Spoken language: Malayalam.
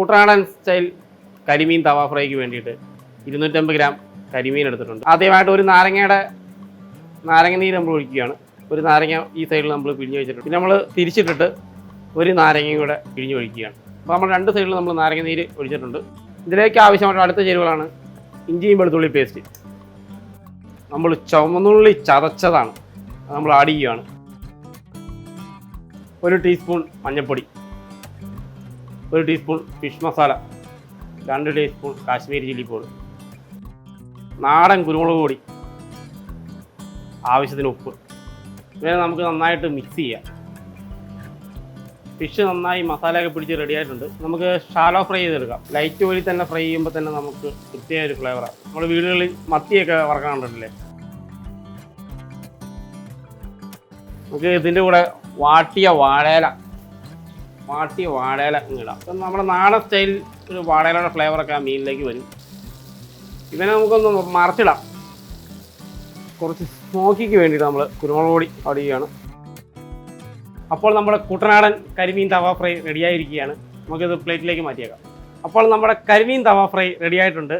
കുട്ടനാടൻ സ്റ്റൈൽ കരിമീൻ തവ ഫ്രൈക്ക് വേണ്ടിയിട്ട് ഇരുന്നൂറ്റമ്പത് ഗ്രാം കരിമീൻ എടുത്തിട്ടുണ്ട്. ആദ്യമായിട്ട് ഒരു നാരങ്ങയുടെ നാരങ്ങ നീര് നമ്മൾ ഒഴിക്കുകയാണ്. ഒരു നാരങ്ങ ഈ സൈഡിൽ നമ്മൾ പിഴിഞ്ഞ് വെച്ചിട്ടുണ്ട്. പിന്നെ നമ്മൾ തിരിച്ചിട്ടിട്ട് ഒരു നാരങ്ങയും കൂടെ പിഴിഞ്ഞ് ഒഴിക്കുകയാണ്. അപ്പോൾ നമ്മൾ രണ്ട് സൈഡിൽ നമ്മൾ നാരങ്ങ നീര് ഒഴിച്ചിട്ടുണ്ട്. ഇതിലേക്ക് ആവശ്യമായിട്ട് അടുത്ത ചേരുവകളാണ് ഇഞ്ചിയും വെളുത്തുള്ളി പേസ്റ്റ് നമ്മൾ ചുവന്നുള്ളി ചതച്ചതാണ്. നമ്മൾ ആഡ് ചെയ്യുകയാണ് ഒരു ടീസ്പൂൺ മഞ്ഞൾപ്പൊടി ഒരു ടീസ്പൂൺ ഫിഷ് മസാല രണ്ട് ടീസ്പൂൺ കാശ്മീരി ചില്ലി പൗഡർ നാടൻ കുരുമുളക് പൊടി ആവശ്യത്തിന് ഉപ്പ്. ഇങ്ങനെ നമുക്ക് നന്നായിട്ട് മിക്സ് ചെയ്യാം. ഫിഷ് നന്നായി മസാലയൊക്കെ പിടിച്ച് റെഡി ആയിട്ടുണ്ട്. നമുക്ക് ഷാലോ ഫ്രൈ ചെയ്തെടുക്കാം. ലൈറ്റ് ഓയിൽ തന്നെ ഫ്രൈ ചെയ്യുമ്പോൾ തന്നെ നമുക്ക് കൃത്യമായ ഒരു ഫ്ലേവറാണ് നമ്മൾ വീടുകളിൽ മത്തിയൊക്കെ വറക്കാൻ കണ്ടിട്ടില്ലേ? നമുക്ക് ഇതിന്റെ കൂടെ വാട്ടിയ വാഴയില വാട്ടിയ വാഴയില ഇടാം അപ്പം നമ്മുടെ നാടൻ സ്റ്റൈൽ ഒരു വാഴയിലയുടെ ഫ്ലേവറൊക്കെ ആ മീനിലേക്ക് വരും. ഇവനെ നമുക്കൊന്ന് മറച്ചിടാം. കുറച്ച് സ്മോക്കിക്ക് വേണ്ടിയിട്ട് നമ്മൾ കുരുമുളക് പൊടി ആഡ് ചെയ്യുകയാണ് അപ്പോൾ നമ്മുടെ കുട്ടനാടൻ കരിമീൻ തവ ഫ്രൈ റെഡിയായിരിക്കുകയാണ് നമുക്കിത് പ്ലേറ്റിലേക്ക് മാറ്റിയേക്കാം. അപ്പോൾ നമ്മുടെ കരിമീൻ തവ ഫ്രൈ റെഡി ആയിട്ടുണ്ട്.